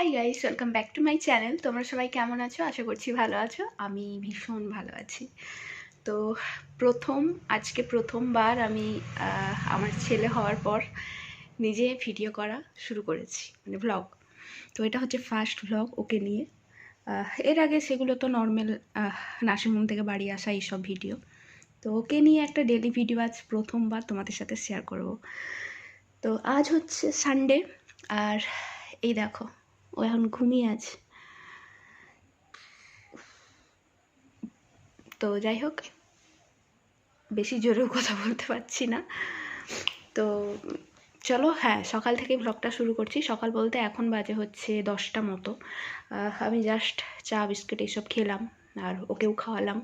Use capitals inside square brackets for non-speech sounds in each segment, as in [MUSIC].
Hi guys welcome back to my channel তোমরা সবাই কেমন আছো? আশা করছি ভালো আছো। আমি ভীষণ ভালো আছি। তো প্রথম, আজকে প্রথমবার আমি আমার ছেলে হওয়ার পর নিজে ভিডিও করা শুরু করেছি মানে ভ্লগ তো এটা হচ্ছে ফার্স্ট ভ্লগ ওকে নিয়ে। এর আগে সেগুলো তো নর্মাল নার্সিংহোম থেকে বাড়ি আসা এইসব ভিডিও তো ওকে নিয়ে একটা ডেলি ভিডিও আজ প্রথমবার তোমাদের সাথে শেয়ার করব। তো আজ হচ্ছে সানডে আর এই দেখো ও এখন ঘুমিয়ে আছে। তো যাই হোক, বেশি জোরেও কথা বলতে পারছি না। তো চলো হ্যাঁ সকাল থেকে ব্লগটা শুরু করছি। সকাল বলতে এখন বাজে হচ্ছে দশটা মতো। আমি জাস্ট চা, বিস্কুট এইসব খেলাম আর ওকেও খাওয়ালাম।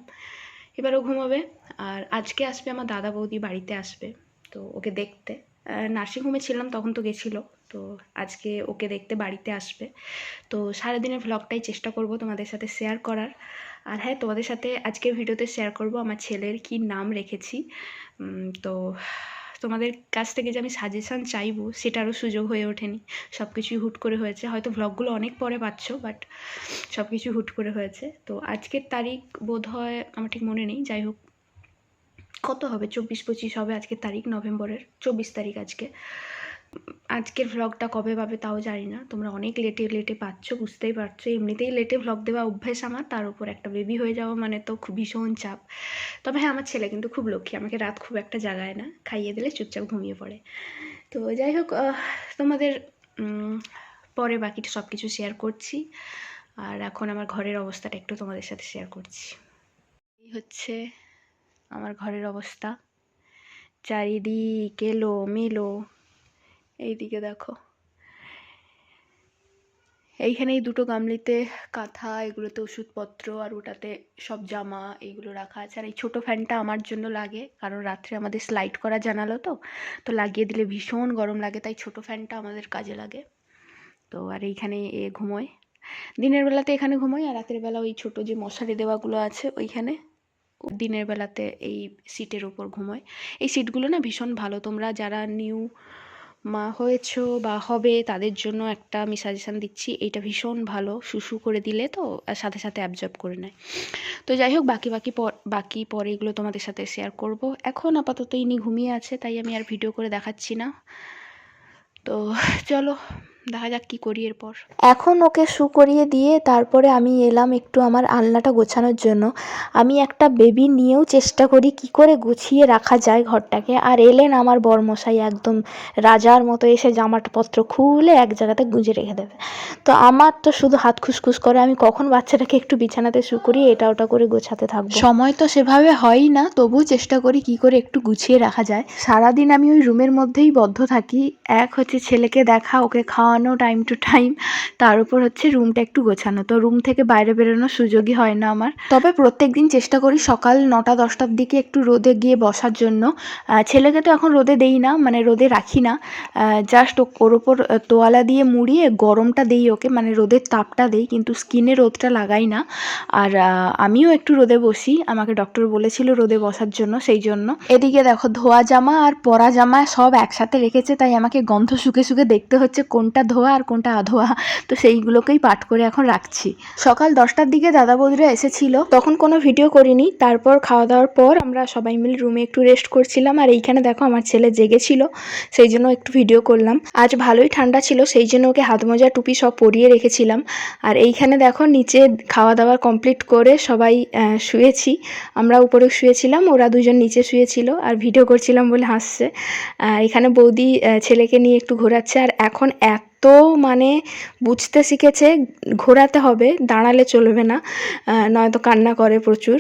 এবারও ঘুমাবে আর আজকে আসবে আমার দাদা বৌদি বাড়িতে আসবে। তো ওকে দেখতে। নার্সিংহোমে ছিলাম, তখন তো গেছিল। তো আজকে ওকে দেখতে বাড়িতে আসবে। তো সারাদিনের ভ্লগটাই চেষ্টা করব তোমাদের সাথে শেয়ার করার। আর হ্যাঁ তোমাদের সাথে আজকের ভিডিওতে শেয়ার করব আমার ছেলের কি নাম রেখেছি। তো তোমাদের কাছ থেকে যে আমি সাজেশান চাইব সেটারও সুযোগ হয়ে ওঠেনি। সব কিছুই হুট করে হয়েছে। হয়তো ভ্লগগুলো অনেক পরে পাচ্ছ বাট সব কিছু হুট করে হয়েছে। তো আজকের তারিখ বোধ হয় আমার ঠিক মনে নেই। যাই হোক, কত হবে? চব্বিশ পঁচিশ হবে আজকের তারিখ, নভেম্বরের। চব্বিশ তারিখ আজকে। আজকের ভ্লগটা কবে পাবে তাও জানি না তোমরা অনেক লেটে লেটে পাচ্ছ, বুঝতেই পারছ। এমনিতেই লেটে ভ্লগ দেওয়া অভ্যেস আমার, তার উপর একটা বেবি হয়ে যাওয়া মানে তো খুব ভীষণ চাপ। তবে হ্যাঁ আমার ছেলে কিন্তু খুব লক্ষ্মী, আমাকে রাত খুব একটা জাগায় না, খাইয়ে দিলে চুপচাপ ঘুমিয়ে পড়ে। তো যাই হোক তোমাদের পরে বাকিটা সব কিছু শেয়ার করছি। আর এখন আমার ঘরের অবস্থাটা একটু তোমাদের সাথে শেয়ার করছি। এই হচ্ছে আমার ঘরের অবস্থা। চারিদিক এলো মেলো এইদিকে দেখো। এইখানে এই দুটো গামলিতে কাঁথা, এগুলোতে ওষুধপত্র আর ওটাতে সব জামা এইগুলো রাখা আছে। আর এই ছোটো ফ্যানটা আমার জন্য লাগে, কারণ রাত্রে আমাদের স্লাইড করা জানালো তো তো লাগিয়ে দিলে ভীষণ গরম লাগে, তাই ছোটো ফ্যানটা আমাদের কাজে লাগে। তো আর এইখানে এ ঘুমোয়। দিনের বেলাতে এখানে ঘুমোয় আর রাতের বেলা ওই ছোটো যে মশারি দেওয়াগুলো আছে ওইখানে দিনের বেলাতে এই সিটের ওপর ঘুমোয়। এই সিটগুলো না ভীষণ ভালো, তোমরা যারা নিউ মা হয়েছো বা হবে, তাদের জন্য একটা আমি সাজেশান দিচ্ছি। এইটা ভীষণ ভালো। শুশু করে দিলে তো, আর সাথে সাথে অ্যাবজর্ব করে নেয়। তো যাই হোক, বাকি বাকি বাকি পরে এগুলো তোমাদের সাথে শেয়ার করব। এখন আপাতত ইনি ঘুমিয়ে আছে, তাই আমি আর ভিডিও করে দেখাচ্ছি না। তো চলো দেখা যাক কী করি এরপর। এখন ওকে শু করিয়ে দিয়ে তারপরে আমি এলাম একটু আমার আলনাটা গোছানোর জন্য। আমি একটা বেবি নিয়েও চেষ্টা করি কি করে গুছিয়ে রাখা যায় ঘরটাকে। আর এলেন আমার বরমশাই একদম রাজার মতো এসে জামাপত্র খুলে এক জায়গাতে গুঁজে রেখে দেবে। তো আমার তো শুধু হাত খুসখুস করে আমি কখন বাচ্চাটাকে একটু বিছানাতে শু করি এটা ওটা করে গোছাতে থাকব। সময় তো সেভাবে হয়ই না তবুও চেষ্টা করি কি করে একটু গুছিয়ে রাখা যায়। সারাদিন আমি ওই রুমের মধ্যেই বদ্ধ থাকি। এক হচ্ছে ছেলেকে দেখা ওকে খাওয়ানো টাইম টু টাইম তার উপর হচ্ছে রুমটা একটু গোছানো। তো রুম থেকে বাইরে বেরোনোর সুযোগই হয় না আমার। তবে প্রত্যেক দিন চেষ্টা করি সকাল নটা দশটার দিকে একটু রোদে গিয়ে বসার জন্য। ছেলেকে তো এখন রোদে দেই না মানে রোদে রাখি না। জাস্ট ওর ওপর তোয়ালা দিয়ে মুড়িয়ে গরমটা দেই ওকে মানে রোদের তাপটা দেই, কিন্তু স্কিনে রোদটা লাগাই না। আর আমিও একটু রোদে বসি। আমাকে ডক্টর বলেছিল রোদে বসার জন্য, সেই জন্য। এদিকে দেখো, ধোয়া জামা আর পরা জামা সব একসাথে রেখেছে, তাই আমাকে গন্ধ শুকে শুকে দেখতে হচ্ছে কোনটা ধোয়া আর কোনটা আধোয়া তো সেইগুলোকেই পাঠ করে এখন রাখছি। সকাল দশটার দিকে দাদা বৌদিরা এসেছিল, তখন কোনো ভিডিও করিনি। তারপর খাওয়া দাওয়ার পর আমরা সবাই মিলে রুমে একটু রেস্ট করছিলাম। আর এইখানে দেখো আমার ছেলে জেগেছিল, সেই জন্য একটু ভিডিও করলাম। আজ ভালোই ঠান্ডা ছিল, সেই জন্য ওকে হাত মোজা টুপি সব পরিয়ে রেখেছিলাম। আর এইখানে দেখো নিচে খাওয়া দাওয়া কমপ্লিট করে সবাই শুয়েছি। আমরা উপরে শুয়েছিলাম, ওরা দুজন নিচে শুয়েছিল আর ভিডিও করছিলাম বলে হাসছে। এখানে বৌদি ছেলেকে নিয়ে একটু ঘোরাচ্ছে। আর এখন এত মানে বুঝতে শিখেছে, ঘোরাতে হবে, দাঁড়ালে চলবে না নয়তো কান্না করে প্রচুর।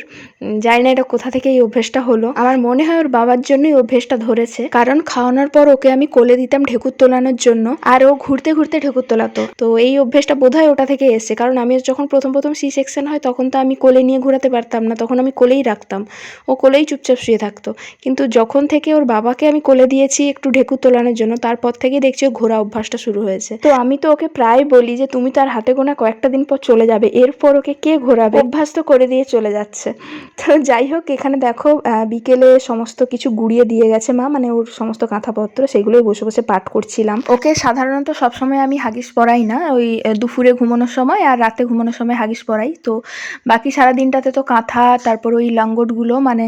জানি না এটা কোথা থেকে এই অভ্যেসটা হলো। আমার মনে হয় ওর বাবার জন্যই অভ্যেসটা ধরেছে। কারণ খাওয়ানোর পর ওকে আমি কোলে দিতাম ঢেকুর তোলানোর জন্য, আর ও ঘুরতে ঘুরতে ঢেকুর তোলাতো। তো এই অভ্যেসটা বোধহয় ওটা থেকে এসছে। কারণ আমি যখন প্রথম প্রথম সি সেকশন হয়, তখন তো আমি কোলে নিয়ে ঘোরাতে পারতাম না, তখন আমি কোলেই রাখতাম। ও কোলেই চুপচাপ শুয়ে থাকতো। কিন্তু যখন থেকে ওর বাবাকে আমি কোলে দিয়েছি একটু ঢেকুর তোলানোর জন্য, তারপর থেকেই দেখছি ও ঘোরা অভ্যাসটা শুরু হয়েছে। হয়েছে। তো আমি তো ওকে প্রায় বলি যে, তুমি তার হাতে গোনা কয়েকটা দিন পর চলে যাবে। এরপর ওকে কে ঘোরাবে? অভ্যাস তো করে দিয়ে চলে যাচ্ছে। তো যাই হোক, এখানে দেখো বিকেলে সমস্ত কিছু গুড়িয়ে দিয়ে গেছে মা। মানে ওর সমস্ত কাঁথাপত্র, সেগুলোই বসে বসে পাঠ করছিলাম। ওকে সাধারণত সবসময় আমি হাগিস পরাই না। ওই দুপুরে ঘুমানোর সময় আর রাতে ঘুমানোর সময় হাগিস পরাই। তো বাকি সারা দিনটাতে তো কাঁথা, তারপর ওই লাঙ্গটগুলো মানে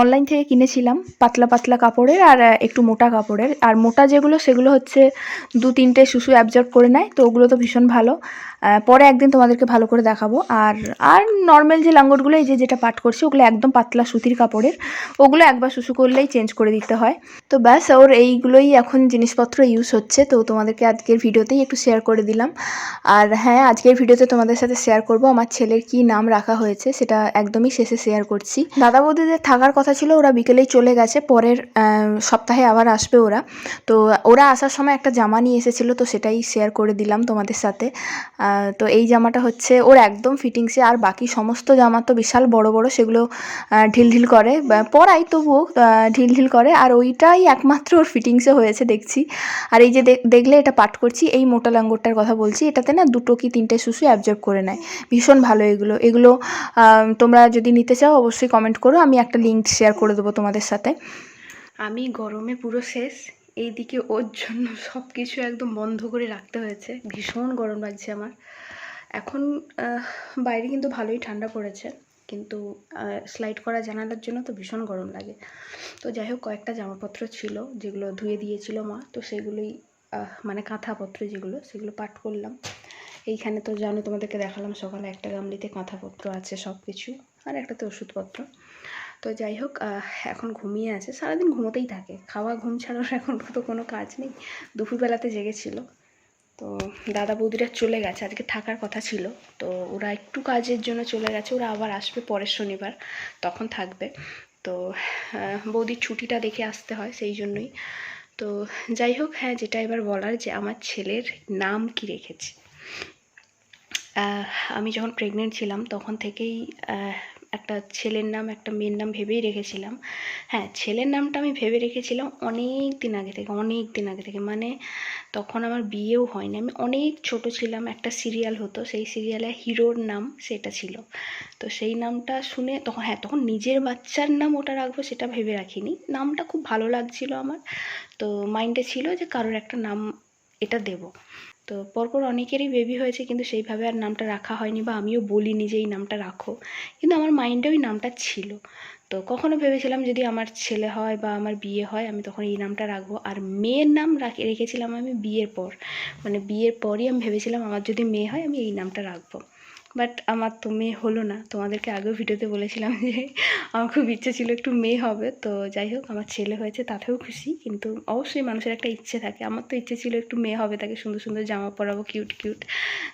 অনলাইন থেকে কিনেছিলাম। পাতলা পাতলা কাপড়ের আর একটু মোটা কাপড়ের। আর মোটা যেগুলো, সেগুলো হচ্ছে দু তিনটে শুশু অ্যাবজর্ব করে নেয় তো ওগুলো তো ভীষণ ভালো। পরে একদিন তোমাদেরকে ভালো করে দেখাবো। আর আর নর্মাল যে লাঙ্গটগুলো, এই যে যেটা পাট করছি, ওগুলো একদম পাতলা সুতির কাপড়ের, ওগুলো একবার শুশু করলেই চেঞ্জ করে দিতে হয়। তো ব্যাস, ওর এইগুলোই এখন জিনিসপত্র ইউজ হচ্ছে। তো তোমাদেরকে আজকের ভিডিওতেই একটু শেয়ার করে দিলাম। আর হ্যাঁ আজকের ভিডিওতে তোমাদের সাথে শেয়ার করব, আমার ছেলের কি নাম রাখা হয়েছে, সেটা একদমই শেষে শেয়ার করছি। দাদা বৌদিদের থাকার কথা ছিল, ওরা বিকেলেই চলে গেছে, পরের সপ্তাহে আবার আসবে ওরা। তো ওরা আসার সময় একটা জামা নিয়ে এসেছিল, তো সেটাই শেয়ার করে দিলাম তোমাদের সাথে। তো এই জামাটা হচ্ছে ওর একদম ফিটিংসে আর বাকি সমস্ত জামা তো বিশাল বড় বড়, সেগুলো ঢিল ঢিল করে। পরাই তবুও ঢিল ঢিল করে। আর ওইটাই একমাত্র ওর ফিটিংসে হয়েছে দেখছি। আর এই যে দেখ- দেখলে এটা পাঠ করছি, এই মোটা লাঙ্গরটার কথা বলছি, এটাতে না দুটো কি তিনটে শুশু অ্যাবজর্ব করে নেয়। ভীষণ ভালো এগুলো। এগুলো তোমরা যদি নিতে চাও, অবশ্যই কমেন্ট করো, আমি একটা লিঙ্ক শেয়ার করে দেবো তোমাদের সাথে। আমি গরমে পুরো শেষ। এইদিকে ওর জন্য [LAUGHS] সব কিছু একদম বন্ধ করে রাখতে হয়েছে। ভীষণ গরম লাগছে আমার। এখন বাইরে কিন্তু ভালোই ঠান্ডা পড়েছে। কিন্তু স্লাইড করা জানালার জন্য তো ভীষণ গরম লাগে। তো যাই হোক, কয়েকটা জামাপত্র ছিল, যেগুলো ধুয়ে দিয়েছিল মা। তো সেগুলোই মানে কাঁথাপত্র যেগুলো, সেগুলো পাঠ করলাম। এইখানে তো জানো, তোমাদেরকে দেখালাম সকালে একটা গামলিতে কাঁথাপত্র আছে সব কিছু আর একটাতে ওষুধপত্র। তো যাই হোক এখন ঘুমিয়ে আছে, সারাদিন ঘুমোতেই থাকে। খাওয়া, ঘুম ছাড়ার এখন তো কোনো কাজ নেই, দুপুরবেলাতে জেগেছিল। তো দাদা বৌদিরা চলে গেছে, আজকে থাকার কথা ছিল। তো ওরা একটু কাজের জন্য চলে গেছে, ওরা আবার আসবে পরের শনিবার, তখন থাকবে। তো বৌদির ছুটিটা দেখে আসতে হয়, সেই জন্যই। তো যাই হোক হ্যাঁ যেটা এবার বলার যে আমার ছেলের নাম কি রেখেছি। আমি যখন প্রেগনেন্ট ছিলাম, তখন থেকেই একটা ছেলের নাম, একটা মেয়ের নাম ভেবেই রেখেছিলাম। হ্যাঁ ছেলের নামটা আমি ভেবে রেখেছিলাম অনেক দিন আগে থেকে, অনেক দিন আগে থেকে। মানে তখন আমার বিয়েও হয়নি। আমি অনেক ছোট ছিলাম, একটা সিরিয়াল হতো, সেই সিরিয়ালে হিরোর নাম সেটা ছিল। তো সেই নামটা শুনে তখন হ্যাঁ তখন নিজের বাচ্চার নাম ওটা রাখব সেটা ভেবে রাখিনি। নামটা খুব ভালো লাগছিল আমার। তো মাইন্ডে ছিল যে কারোর একটা নাম এটা দেবো। তো পরপর অনেকেরই বেবি হয়েছে, কিন্তু সেইভাবে আর নামটা রাখা হয়নি বা আমিও বলিনি যে এই নামটা রাখো। কিন্তু আমার মাইন্ডে ওই নামটা ছিল। তো কখনো ভেবেছিলাম যদি আমার ছেলে হয় বা আমার বিয়ে হয়, আমি তখন এই নামটা রাখব। আর মেয়ের নাম রাখে রেখেছিলাম আমি বিয়ের পর। মানে বিয়ের পরই আমি ভেবেছিলাম আমার যদি মেয়ে হয়, আমি এই নামটা রাখব। বাট আমার তো মেয়ে হলো না। তোমাদেরকে আগেও ভিডিওতে বলেছিলাম যে আমার খুব ইচ্ছে ছিল একটু মেয়ে হবে। তো যাই হোক, আমার ছেলে হয়েছে, তাতেও খুশি। কিন্তু অবশ্যই মানুষের একটা ইচ্ছে থাকে। আমার তো ইচ্ছে ছিল একটু মেয়ে হবে, তাকে সুন্দর সুন্দর জামা পরাবো কিউট কিউট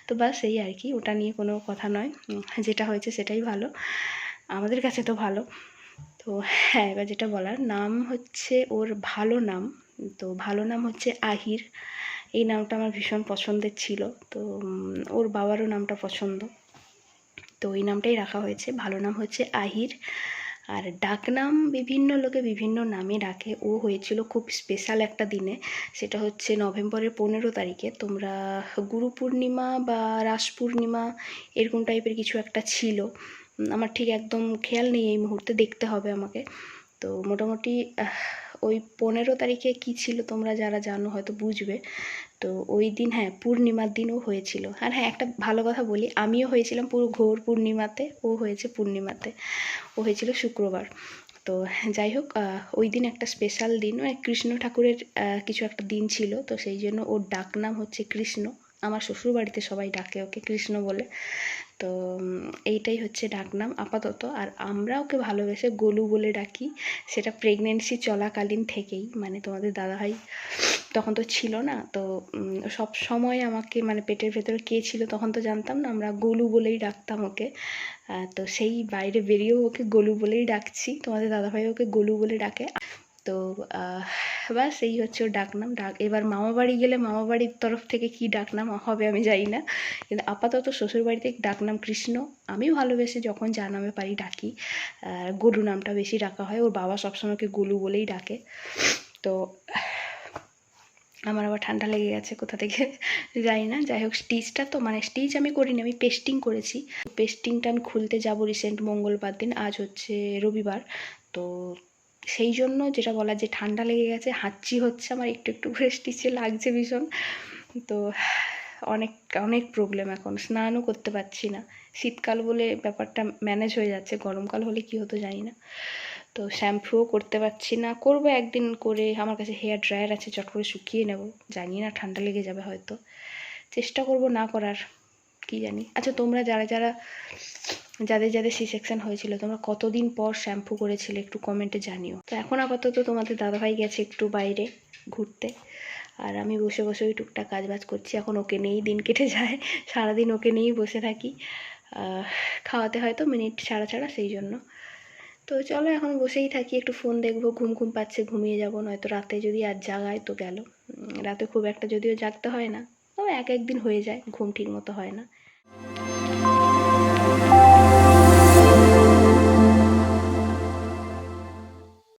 তো বাস এই আর কি, ওটা নিয়ে কোনো কথা নয়। যেটা হয়েছে সেটাই ভালো। আমাদের কাছে তো ভালো। তো হ্যাঁ এবার যেটা বলার, নাম হচ্ছে ওর ভালো নাম। তো ভালো নাম হচ্ছে আহির। এই নামটা আমার ভীষণ পছন্দের ছিল। তো ওর বাবারও নামটা পছন্দ। তো এই নামটাই রাখা হয়েছে। ভালো নাম হচ্ছে আহির। আর ডাকনাম বিভিন্ন লোকে বিভিন্ন নামে ডাকে। ও হয়েছিল খুব স্পেশাল একটা দিনে। সেটা হচ্ছে নভেম্বরের পনেরো তারিখে। তোমরা গুরু পূর্ণিমা বা রাস পূর্ণিমা এরকম টাইপের কিছু একটা ছিল। আমার ঠিক একদম খেয়াল নেই, এই মুহূর্তে দেখতে হবে আমাকে। তো মোটামুটি ওই পনেরো তারিখে কি ছিল তোমরা যারা জানো হয়তো বুঝবে। তো ওই দিন হ্যাঁ পূর্ণিমার দিনও হয়েছিল। আর হ্যাঁ একটা ভালো কথা বলি, আমিও হয়েছিলাম পুরো ঘোর পূর্ণিমাতে, ও হয়েছে পূর্ণিমাতে, ও হয়েছিল শুক্রবার। তো যাই হোক ওই দিন একটা স্পেশাল দিন মানে কৃষ্ণ ঠাকুরের কিছু একটা দিন ছিল, তো সেই জন্য ওর ডাক নাম হচ্ছে কৃষ্ণ। আমার শ্বশুর বাড়িতে সবাই ডাকে ওকে কৃষ্ণ বলে। তো এইটাই হচ্ছে ডাকনাম। আপাতত আর আমরা ওকে ভালোবেসে গোলু বলে ডাকি, সেটা প্রেগনেন্সি চলাকালীন থেকেই। মানে তোমাদের দাদাভাই তখন তো ছিল না, তো সব সময় আমাকে মানে পেটের ভেতরে কে ছিল তখন তো জানতাম না, আমরা গোলু বলেই ডাকতাম ওকে। তো সেই বাইরে বেরিয়েও ওকে গোলু বলেই ডাকছি। তোমাদের দাদাভাই ওকে গোলু বলে ডাকে। তো ব্যাস এই হচ্ছে ওর ডাকনাম। ডাক, এবার মামা বাড়ি গেলে মামা বাড়ির তরফ থেকে কি ডাকনাম হবে আমি জানি না। কিন্তু আপাতত শ্বশুর বাড়িতে ডাকনাম কৃষ্ণ। আমি ভালোবেসে যখন যা নামে পারি ডাকি। গলু নামটা বেশি ডাকা হয়। ওর বাবা সবসময় ওকে গলু বলেই ডাকে। তো, আমার আবার ঠান্ডা লেগে গেছে কোথা থেকে জানি না। যাই হোক, স্টিচটা তো মানে স্টিচ আমি করিনি, আমি পেস্টিং করেছি। পেস্টিংটা আমি খুলতে যাব রিসেন্ট মঙ্গলবার দিন, আজ হচ্ছে রবিবার। তো সেই জন্য যেটা বলা যে ঠান্ডা লেগে গেছে, হাঁচি হচ্ছে আমার, একটু একটু করে স্টিচে লাগছে ভীষণ। তো অনেক অনেক প্রবলেম এখন, স্নানও করতে পারছি না। শীতকাল বলে ব্যাপারটা ম্যানেজ হয়ে যাচ্ছে, গরমকাল হলে কি হতো জানি না। তো শ্যাম্পুও করতে পারছি না, করব একদিন করে, আমার কাছে হেয়ার ড্রায়ার আছে, চট করে শুকিয়ে নেব, জানি না ঠান্ডা লেগে যাবে হয়তো। চেষ্টা করব না করার, কি জানি। আচ্ছা তোমরা যারা যারা যাদের যাদের সি সেকশন হয়েছিল, তোমরা কতদিন পর শ্যাম্পু করেছিলে একটু কমেন্টে জানিও। তো এখন আপাতত তোমাদের দাদাভাই গেছে একটু বাইরে ঘুরতে, আর আমি বসে বসে ওই টুকটাক কাজ বাজ করছি। এখন ওকে নিয়েই দিন কেটে যায়, সারাদিন ওকে নিয়েই বসে থাকি। খাওয়াতে হয়তো মিনিট ছাড়া ছাড়া সেই জন্য। তো চলো এখন বসেই থাকি, একটু ফোন দেখব, ঘুম ঘুম পাচ্ছে, ঘুমিয়ে যাব, নয়তো রাতে যদি আর জাগায় তো গেল। রাতে খুব একটা যদিও জাগতে হয় না, তবে এক একদিন হয়ে যায়, ঘুম ঠিক মতো হয় না।